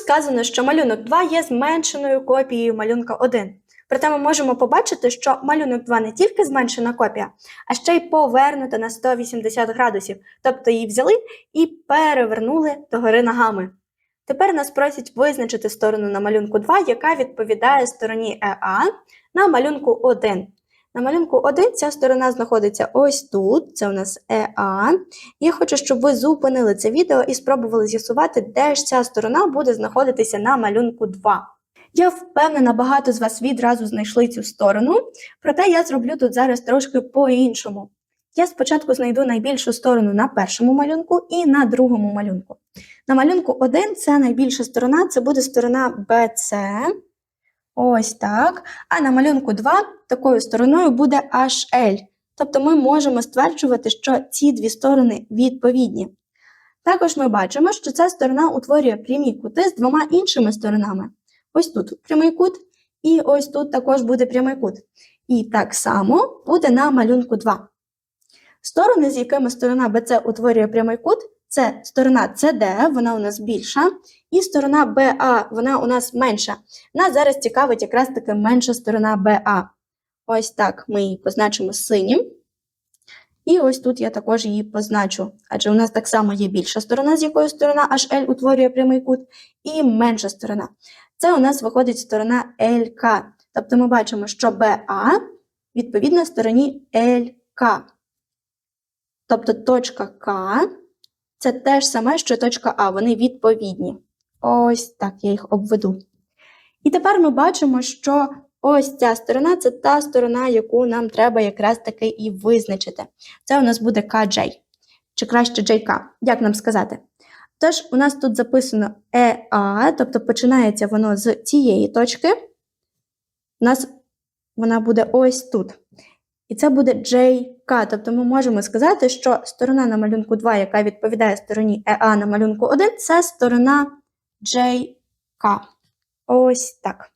сказано, що малюнок 2 є зменшеною копією малюнка 1. Проте ми можемо побачити, що малюнок 2 не тільки зменшена копія, а ще й повернута на 180 градусів, тобто її взяли і перевернули догори ногами. Тепер нас просять визначити сторону на малюнку 2, яка відповідає стороні ЕА на малюнку 1. На малюнку 1 ця сторона знаходиться ось тут, це у нас ЕА. Я хочу, щоб ви зупинили це відео і спробували з'ясувати, де ж ця сторона буде знаходитися на малюнку 2. Я впевнена, багато з вас відразу знайшли цю сторону, проте я зроблю тут зараз трошки по-іншому. Я спочатку знайду найбільшу сторону на першому малюнку і на другому малюнку. На малюнку 1 це найбільша сторона, це буде сторона BC. Ось так. А на малюнку 2 такою стороною буде HL. Тобто ми можемо стверджувати, що ці дві сторони відповідні. Також ми бачимо, що ця сторона утворює прямі кути з двома іншими сторонами. Ось тут прямий кут, і ось тут також буде прямий кут. І так само буде на малюнку 2. Сторони, з якими сторона BC утворює прямий кут, це сторона CD, вона у нас більша, і сторона BA, вона у нас менша. Нас зараз цікавить якраз таки менша сторона BA. Ось так ми її позначимо синім. І ось тут я також її позначу, адже у нас так само є більша сторона, з якої сторона HL утворює прямий кут, і менша сторона. Це у нас виходить сторона LK. Тобто ми бачимо, що BA відповідно стороні LK. Тобто точка К це те ж саме, що точка А, вони відповідні. Ось так я їх обведу. І тепер ми бачимо, що ось ця сторона це та сторона, яку нам треба якраз таки і визначити. Це у нас буде KJ, чи краще JK, як нам сказати. Тож, у нас тут записано EA, тобто починається воно з цієї точки. У нас вона буде ось тут. І це буде JK, тобто ми можемо сказати, що сторона на малюнку 2, яка відповідає стороні EA на малюнку 1, це сторона JK. Ось так.